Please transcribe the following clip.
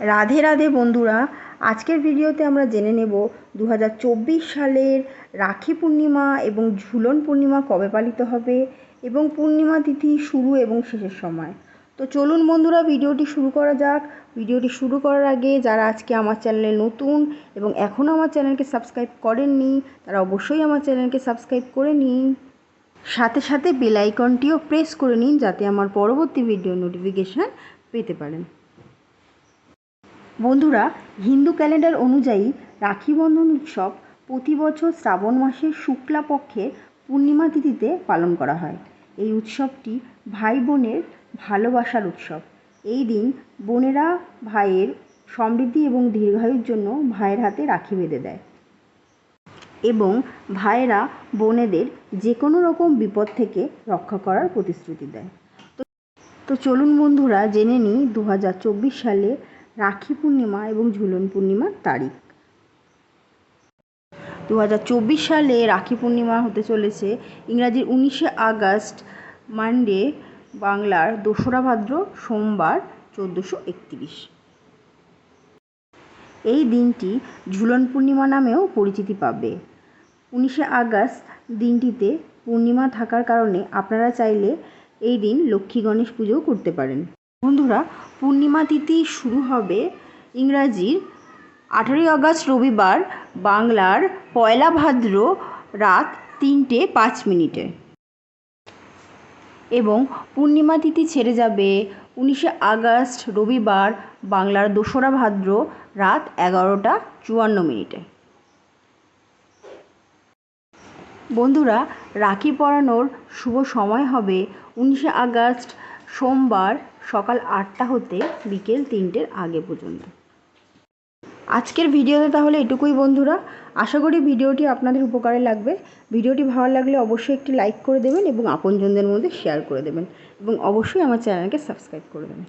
রাধে রাধে বন্ধুরা, আজকের ভিডিওতে আমরা জেনে নেব দু হাজার চব্বিশ সালের রাখি পূর্ণিমা এবং ঝুলন পূর্ণিমা কবে পালিত হবে এবং পূর্ণিমা তিথি শুরু এবং শেষের সময়। তো চলুন বন্ধুরা, ভিডিওটি শুরু করা যাক। ভিডিওটি শুরু করার আগে যারা আজকে আমার চ্যানেলে নতুন এবং এখনও আমার চ্যানেলকে সাবস্ক্রাইব করেননি, তারা অবশ্যই আমার চ্যানেলকে সাবস্ক্রাইব করে নিন। সাথে সাথে বেল আইকনটিও প্রেস করে নিন যাতে আমার পরবর্তী ভিডিও নোটিফিকেশান পেতে পারেন। বন্ধুরা, হিন্দু ক্যালেন্ডার অনুযায়ী রাখি বন্ধন উৎসব প্রতি বছর শ্রাবণ মাসের শুক্লা পক্ষে পূর্ণিমা তিথিতে পালন করা হয়। এই উৎসবটি ভাই বোনের ভালোবাসার উৎসব। এই দিন বোনেরা ভাইয়ের সমৃদ্ধি এবং দীর্ঘায়ুর জন্য ভাইয়ের হাতে রাখি বেঁধে দেয়। এবং ভাইয়েরা বোনেদের যে কোনো রকম বিপদ থেকে রক্ষা করার প্রতিশ্রুতি দেয়। তো তো চলুন বন্ধুরা, জেনে নিই দু হাজার চব্বিশ সালে রাখি পূর্ণিমা এবং ঝুলন পূর্ণিমার তারিখ। দু হাজার চব্বিশ সালে রাখি পূর্ণিমা হতে চলেছে ইংরাজির উনিশে আগস্ট, মানডে, বাংলার দোসরা ভাদ্র, সোমবার, চোদ্দোশো একত্রিশ। এই দিনটি ঝুলন পূর্ণিমা নামেও পরিচিতি পাবে। উনিশে আগস্ট দিনটিতে পূর্ণিমা থাকার কারণে আপনারা চাইলে এই দিন লক্ষ্মী গণেশ পুজোও করতে পারেন। বন্ধুরা, পূর্ণিমা তিথি শুরু হবে ইংরাজির আঠারোই আগস্ট রবিবার, বাংলার পয়লা ভাদ্র রাত তিনটে পাঁচ মিনিটে। এবং পূর্ণিমা তিথি ছেড়ে যাবে উনিশে আগস্ট রবিবার, বাংলার দোসরা ভাদ্র রাত এগারোটা চুয়ান্ন মিনিটে। বন্ধুরা, রাখি পরানোর শুভ সময় হবে উনিশে আগস্ট সোমবার সকাল আটটা হতে বিকেল তিনটের আগে পর্যন্ত। আজকের ভিডিওতে তাহলে এটুকুই বন্ধুরা। আশা করি ভিডিওটি আপনাদের উপকারে লাগবে। ভিডিওটি ভালো লাগলে অবশ্যই একটি লাইক করে দেবেন এবং আপনজনদের মধ্যে শেয়ার করে দেবেন এবং অবশ্যই আমার চ্যানেলকে সাবস্ক্রাইব করে দেবেন।